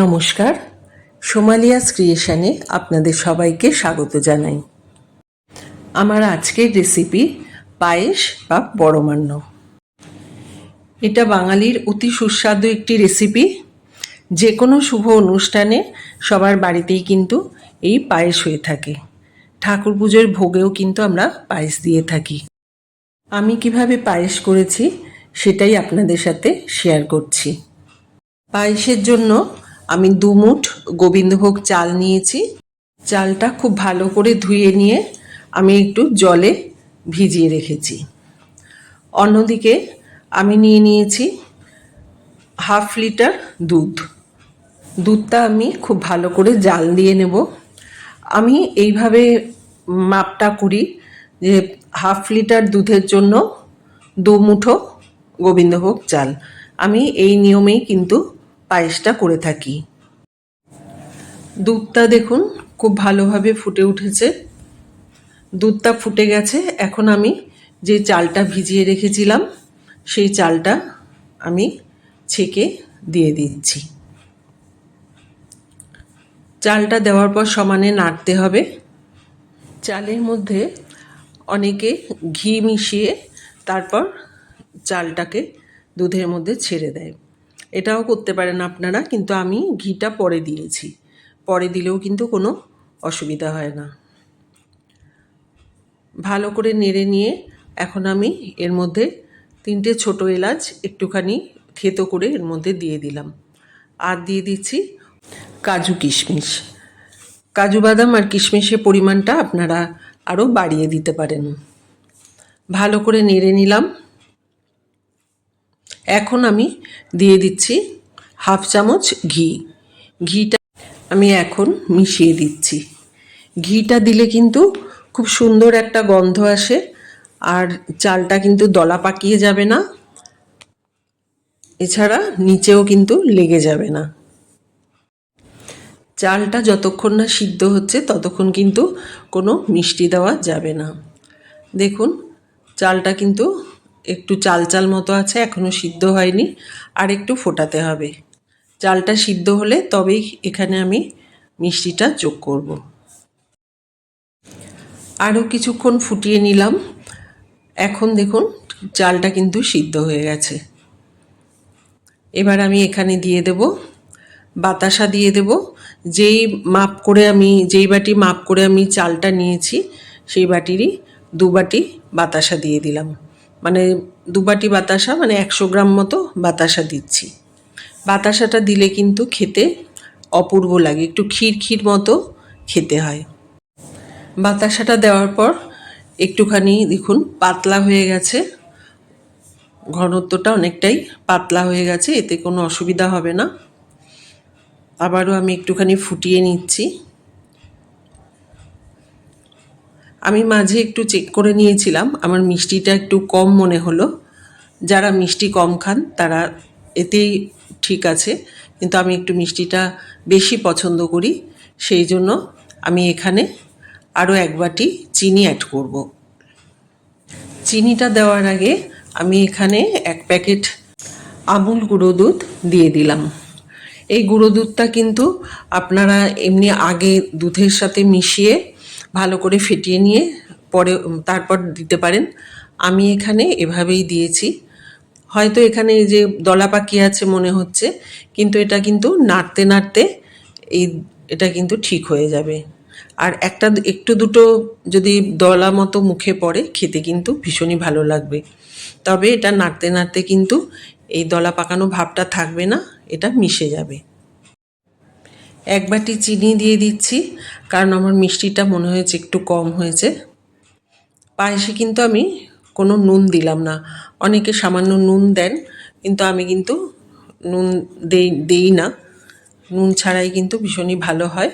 নমস্কার। সোমালিয়াস ক্রিয়েশনে আপনাদের সবাইকে স্বাগত জানাই। আমার আজকের রেসিপি পায়েস বা বড়মান্য এটা বাঙালির অতি সুস্বাদু একটি রেসিপি যে কোনো শুভ অনুষ্ঠানে সবার বাড়িতেই কিন্তু এই পায়েস হয়ে থাকে। ঠাকুর পুজোর ভোগেও কিন্তু আমরা পায়েস দিয়ে থাকি। আমি কীভাবে পায়েস করেছি সেটাই আপনাদের সাথে শেয়ার করছি। পায়েসের জন্য আমি দুমুঠ গোবিন্দভোগ চাল নিয়েছি। চালটা খুব ভালো করে ধুয়ে নিয়ে আমি একটু জলে ভিজিয়ে রেখেছি। অন্যদিকে আমি নিয়ে নিয়েছি হাফ লিটার দুধ। দুধটা আমি খুব ভালো করে জাল দিয়ে নেব। আমি এইভাবে মাপটা করি যে হাফ লিটার দুধের জন্য দু মুঠো গোবিন্দভোগ চাল। আমি এই নিয়মেই কিন্তু পায়েসটা করে থাকি। দুধটা দেখুন, খুব ভালোভাবে ফুটে উঠেছে। দুধটা ফুটে গেছে। এখন আমি যে চালটা ভিজিয়ে রেখেছিলাম, সেই চালটা আমি ছেঁকে দিয়ে দিচ্ছি। চালটা দেওয়ার পর সমানে নাড়তে হবে। চালের মধ্যে অনেকে ঘি মিশিয়ে তারপর চালটাকে দুধের মধ্যে ছেড়ে দেয়। এটাও করতে পারেন আপনারা, কিন্তু আমি ঘিটা পরে দিয়েছি। পরে দিলেও কিন্তু কোনো অসুবিধা হয় না। ভালো করে নেড়ে নিয়ে এখন আমি এর মধ্যে তিনটে ছোট এলাচ একটুখানি থেতো করে এর মধ্যে দিয়ে দিলাম। আর দিয়ে দিচ্ছি কাজু কিশমিশ। কাজু বাদাম আর কিশমিশের পরিমাণটা আপনারা আরও বাড়িয়ে দিতে পারেন। ভালো করে নেড়ে নিলাম। এখন আমি দিয়ে দিচ্ছি হাফ চামচ ঘি। ঘিটা আমি এখন মিশিয়ে দিচ্ছি। ঘিটা দিলে কিন্তু খুব সুন্দর একটা গন্ধ আসে আর চালটা কিন্তু দলা পাকিয়ে যাবে না। এছাড়া নিচেও কিন্তু লেগে যাবে না। চালটা যতক্ষণ না সিদ্ধ হচ্ছে ততক্ষণ কিন্তু কোনো মিষ্টি দেওয়া যাবে না। দেখুন, চালটা কিন্তু একটু চাল চাল মতো আছে এখনও সিদ্ধ হয়নি, আর একটু ফোটাতে হবে। চালটা সিদ্ধ হলে তবেই এখানে আমি মিষ্টিটা যোগ করব। আরও কিছুক্ষণ ফুটিয়ে নিলাম। এখন দেখুন, চালটা কিন্তু সিদ্ধ হয়ে গেছে। এবার আমি এখানে দিয়ে দেব বাতাসা দিয়ে দেব। যেই মাপ করে আমি, যেই বাটি মাপ করে আমি চালটা নিয়েছি, সেই বাটিরই দু বাটি বাতাসা দিয়ে দিলাম। মানে দু বাটি বাতাসা মানে একশো গ্রাম মতো বাতাসা দিচ্ছি। বাতাসাটা দিলে কিন্তু খেতে অপূর্ব লাগে, একটু ক্ষীর ক্ষীর মতো খেতে হয়। বাতাসাটা দেওয়ার পর একটুখানি দেখুন, পাতলা হয়ে গেছে। ঘনত্বটা অনেকটাই পাতলা হয়ে গেছে, এতে কোনো অসুবিধা হবে না। আবারও আমি একটুখানি ফুটিয়ে নিচ্ছি। আমি মাঝে একটু চেক করে নিয়েছিলাম, আমার মিষ্টিটা একটু কম মনে হলো। যারা মিষ্টি কম খান, তারা এতেই ঠিক আছে, কিন্তু আমি একটু মিষ্টিটা বেশি পছন্দ করি, সেই জন্য আমি এখানে আরও এক বাটি চিনি অ্যাড করব। চিনিটা দেওয়ার আগে আমি এখানে এক প্যাকেট আমুল গুঁড়ো দুধ দিয়ে দিলাম। এই গুঁড়ো দুধটা কিন্তু আপনারা এমনি আগে দুধের সাথে মিশিয়ে ভালো করে ফেটিয়ে নিয়ে পরে তারপর দিতে পারেন। আমি এখানে এভাবেই দিয়েছি। হয়তো এখানে এই যে দলা পাকি আছে মনে হচ্ছে, কিন্তু এটা কিন্তু নাড়তে নাড়তে এই, এটা কিন্তু ঠিক হয়ে যাবে। আর একটা একটু দুটো যদি দলা মতো মুখে পড়ে, খেতে কিন্তু ভীষণই ভালো লাগবে। তবে এটা নাড়তে নাড়তে কিন্তু এই দলা পাকানো ভাবটা থাকবে না, এটা মিশে যাবে। এক বাটি চিনি দিয়ে দিচ্ছি, কারণ আমার মিষ্টিটা মনে হয়েছে একটু কম হয়েছে। পায়েসে কিন্তু আমি কোনো নুন দিলাম না। অনেকে সামান্য নুন দেন, কিন্তু আমি কিন্তু নুন দেই দেই না। নুন ছাড়াই কিন্তু ভীষণই ভালো হয়।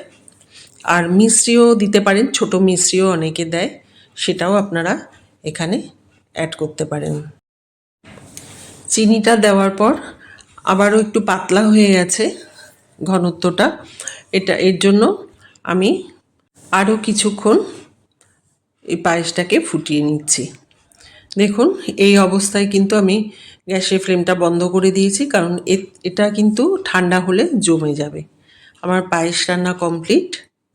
আর মিশ্রিও দিতে পারেন, ছোট মিশ্রিও অনেকে দেয়, সেটাও আপনারা এখানে অ্যাড করতে পারেন। চিনিটা দেওয়ার পর আবারও একটু পাতলা হয়ে গেছে। ঘনত্বটা। এটা, এর জন্য আমি আরও কিছুক্ষণ এই পায়েসটাকে ফুটিয়ে নিচ্ছি। দেখুন, এই অবস্থায় কিন্তু আমি গ্যাসের ফ্লেমটা বন্ধ করে দিয়েছি, কারণ এটা কিন্তু ঠান্ডা হলে জমে যাবে। আমার পায়েস রান্না কমপ্লিট।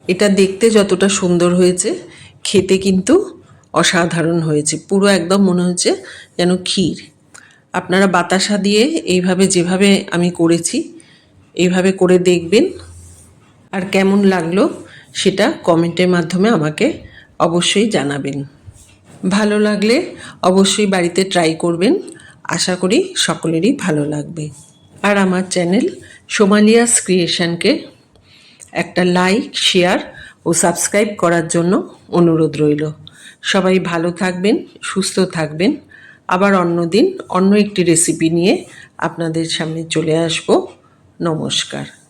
এটা দেখতে যতটা সুন্দর হয়েছে, খেতে কিন্তু অসাধারণ হয়েছে। পুরো একদম মনে হচ্ছে যেন ক্ষীর। আপনারা বাতাসা দিয়ে এইভাবে যেভাবে আমি করেছি এইভাবে করে দেখবেন। আর কেমন লাগল সেটা কমেন্টের মাধ্যমে আমাকে অবশ্যই জানাবেন। ভালো লাগলে অবশ্যই বাড়িতে ট্রাই করবেন। আশা করি সকলেরই ভালো লাগবে। আর আমার চ্যানেল সোমালিয়াস ক্রিয়েশনকে একটা লাইক শেয়ার ও সাবস্ক্রাইব করার জন্য অনুরোধ রইল। সবাই ভালো থাকবেন, সুস্থ থাকবেন। আবার অন্যদিন অন্য একটি রেসিপি নিয়ে আপনাদের সামনে চলে আসব। নমস্কার।